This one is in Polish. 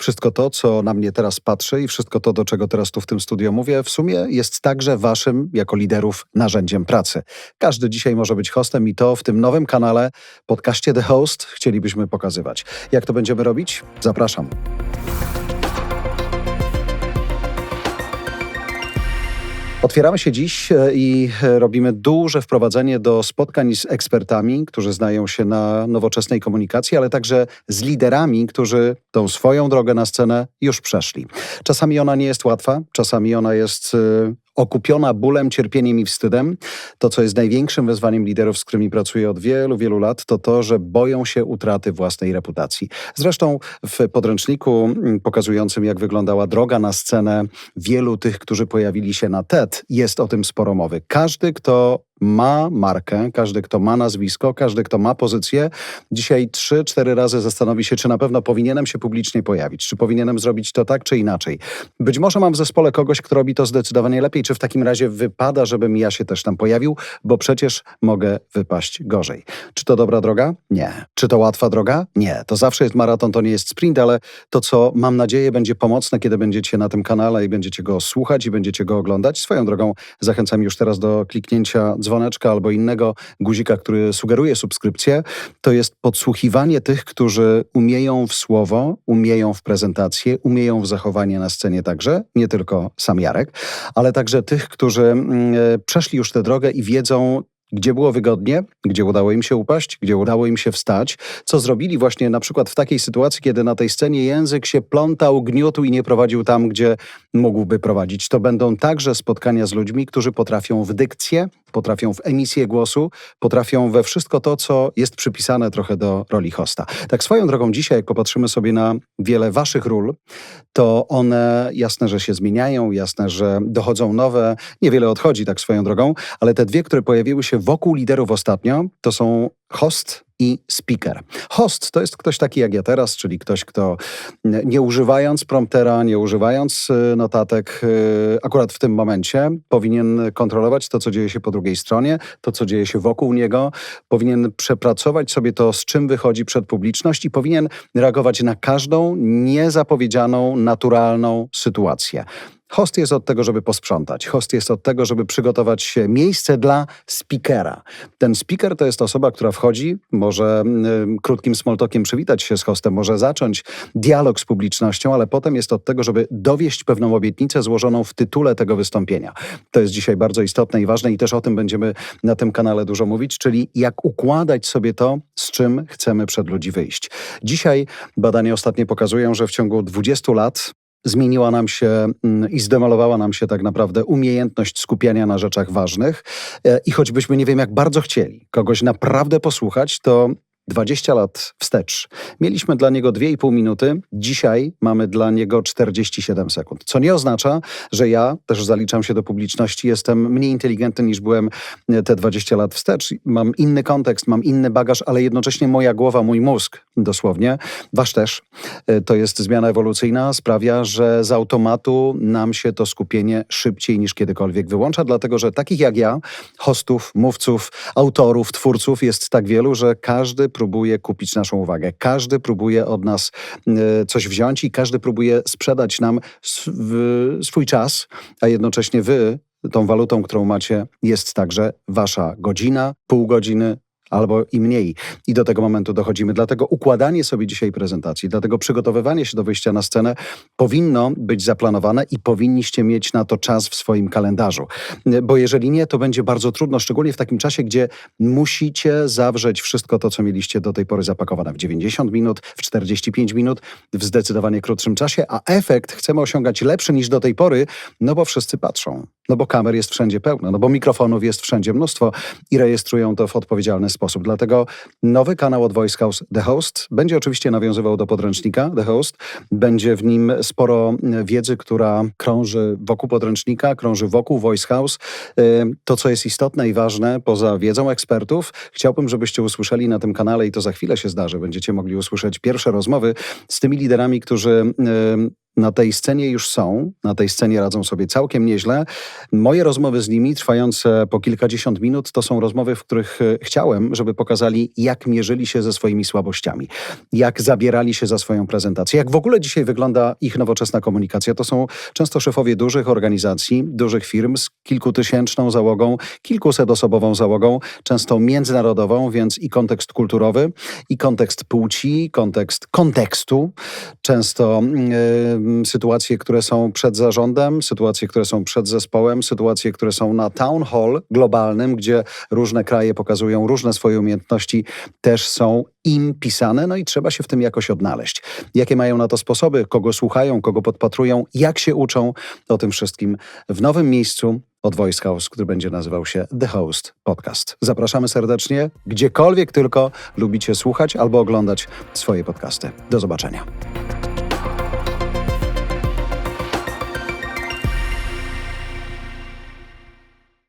Wszystko to, co na mnie teraz patrzy i wszystko to, do czego teraz tu w tym studio mówię, w sumie jest także waszym, jako liderów, narzędziem pracy. Każdy dzisiaj może być hostem i to w tym nowym kanale, podcaście The Host, chcielibyśmy pokazywać. Jak to będziemy robić? Zapraszam. Otwieramy się dziś e, i e, robimy duże wprowadzenie do spotkań z ekspertami, którzy znają się na nowoczesnej komunikacji, ale także z liderami, którzy tą swoją drogę na scenę już przeszli. Czasami ona nie jest łatwa, czasami ona jest e, okupiona bólem, cierpieniem i wstydem. To, co jest największym wyzwaniem liderów, z którymi pracuję od wielu, wielu lat, to to, że boją się utraty własnej reputacji. Zresztą w podręczniku mm, pokazującym, jak wyglądała droga na scenę wielu tych, którzy pojawili się na TED, jest o tym sporo mowy. Każdy, kto ma markę, każdy, kto ma nazwisko, każdy, kto ma pozycję, dzisiaj trzy, cztery razy zastanowi się, czy na pewno powinienem się publicznie pojawić, czy powinienem zrobić to tak, czy inaczej. Być może mam w zespole kogoś, kto robi to zdecydowanie lepiej, czy w takim razie wypada, żebym ja się też tam pojawił, bo przecież mogę wypaść gorzej. Czy to dobra droga? Nie. Czy to łatwa droga? Nie. To zawsze jest maraton, to nie jest sprint, ale to, co mam nadzieję będzie pomocne, kiedy będziecie na tym kanale i będziecie go słuchać i będziecie go oglądać. Swoją drogą zachęcam już teraz do kliknięcia dzwoneczka albo innego guzika, który sugeruje subskrypcję, to jest podsłuchiwanie tych, którzy umieją w słowo, umieją w prezentację, umieją w zachowanie na scenie także, nie tylko sam Jarek, ale także tych, którzy mm, e, przeszli już tę drogę i wiedzą, gdzie było wygodnie, gdzie udało im się upaść, gdzie udało im się wstać, co zrobili właśnie na przykład w takiej sytuacji, kiedy na tej scenie język się plątał, gniótł i nie prowadził tam, gdzie mógłby prowadzić. To będą także spotkania z ludźmi, którzy potrafią w dykcję, potrafią w emisję głosu, potrafią we wszystko to, co jest przypisane trochę do roli hosta. Tak swoją drogą dzisiaj, jak popatrzymy sobie na wiele waszych ról, to one jasne, że się zmieniają, jasne, że dochodzą nowe, niewiele odchodzi tak swoją drogą, ale te dwie, które pojawiły się wokół liderów ostatnio, to są host i speaker. Host to jest ktoś taki jak ja teraz, czyli ktoś, kto nie używając promptera, nie używając y, notatek, y, akurat w tym momencie powinien kontrolować to, co dzieje się po drugiej stronie, to, co dzieje się wokół niego, powinien przepracować sobie to, z czym wychodzi przed publiczność i powinien reagować na każdą niezapowiedzianą, naturalną sytuację. Host jest od tego, żeby posprzątać. Host jest od tego, żeby przygotować miejsce dla speakera. Ten speaker to jest osoba, która wchodzi, może y, krótkim smoltokiem przywitać się z hostem, może zacząć dialog z publicznością, ale potem jest od tego, żeby dowieść pewną obietnicę złożoną w tytule tego wystąpienia. To jest dzisiaj bardzo istotne i ważne i też o tym będziemy na tym kanale dużo mówić, czyli jak układać sobie to, z czym chcemy przed ludzi wyjść. Dzisiaj badania ostatnie pokazują, że w ciągu 20 lat zmieniła nam się mm, i zdemolowała nam się tak naprawdę umiejętność skupiania na rzeczach ważnych. E, I choćbyśmy nie wiem, jak bardzo chcieli kogoś naprawdę posłuchać, to 20 lat wstecz. Mieliśmy dla niego 2,5 minuty, dzisiaj mamy dla niego 47 sekund. Co nie oznacza, że ja też zaliczam się do publiczności, jestem mniej inteligentny niż byłem e, te 20 lat wstecz. Mam inny kontekst, mam inny bagaż, ale jednocześnie moja głowa, mój mózg dosłownie, wasz też, e, to jest zmiana ewolucyjna, sprawia, że z automatu nam się to skupienie szybciej niż kiedykolwiek wyłącza, dlatego że takich jak ja, hostów, mówców, autorów, twórców jest tak wielu, że każdy próbuje kupić naszą uwagę. Każdy próbuje od nas e, coś wziąć i każdy próbuje sprzedać nam swój czas, a jednocześnie wy tą walutą, którą macie, jest także wasza godzina, pół godziny, albo i mniej. I do tego momentu dochodzimy. Dlatego układanie sobie dzisiaj prezentacji, dlatego przygotowywanie się do wyjścia na scenę powinno być zaplanowane i powinniście mieć na to czas w swoim kalendarzu. Bo jeżeli nie, to będzie bardzo trudno, szczególnie w takim czasie, gdzie musicie zawrzeć wszystko to, co mieliście do tej pory zapakowane w 90 minut, w 45 minut, w zdecydowanie krótszym czasie, a efekt chcemy osiągać lepszy niż do tej pory, no bo wszyscy patrzą, no bo kamer jest wszędzie pełno, no bo mikrofonów jest wszędzie mnóstwo i rejestrują to w odpowiedzialny sposób sposób. Dlatego nowy kanał od Voice House The Host będzie oczywiście nawiązywał do podręcznika The Host. Będzie w nim sporo wiedzy, która krąży wokół podręcznika, krąży wokół Voice House. Y, to, co jest istotne i ważne, poza wiedzą ekspertów, chciałbym, żebyście usłyszeli na tym kanale, i to za chwilę się zdarzy, będziecie mogli usłyszeć pierwsze rozmowy z tymi liderami, którzy y, na tej scenie już są, na tej scenie radzą sobie całkiem nieźle. Moje rozmowy z nimi, trwające po kilkadziesiąt minut, to są rozmowy, w których e, chciałem, żeby pokazali, jak mierzyli się ze swoimi słabościami, jak zabierali się za swoją prezentację, jak w ogóle dzisiaj wygląda ich nowoczesna komunikacja. To są często szefowie dużych organizacji, dużych firm z kilkutysięczną załogą, kilkusetosobową załogą, często międzynarodową, więc i kontekst kulturowy, i kontekst płci, kontekst kontekstu, często y, sytuacje, które są przed zarządem, sytuacje, które są przed zespołem, sytuacje, które są na town hall globalnym, gdzie różne kraje pokazują różne swoje umiejętności, też są im pisane, no i trzeba się w tym jakoś odnaleźć. Jakie mają na to sposoby, kogo słuchają, kogo podpatrują, jak się uczą, o tym wszystkim w nowym miejscu od Voice House, który będzie nazywał się The Host Podcast. Zapraszamy serdecznie, gdziekolwiek tylko lubicie słuchać albo oglądać swoje podcasty. Do zobaczenia.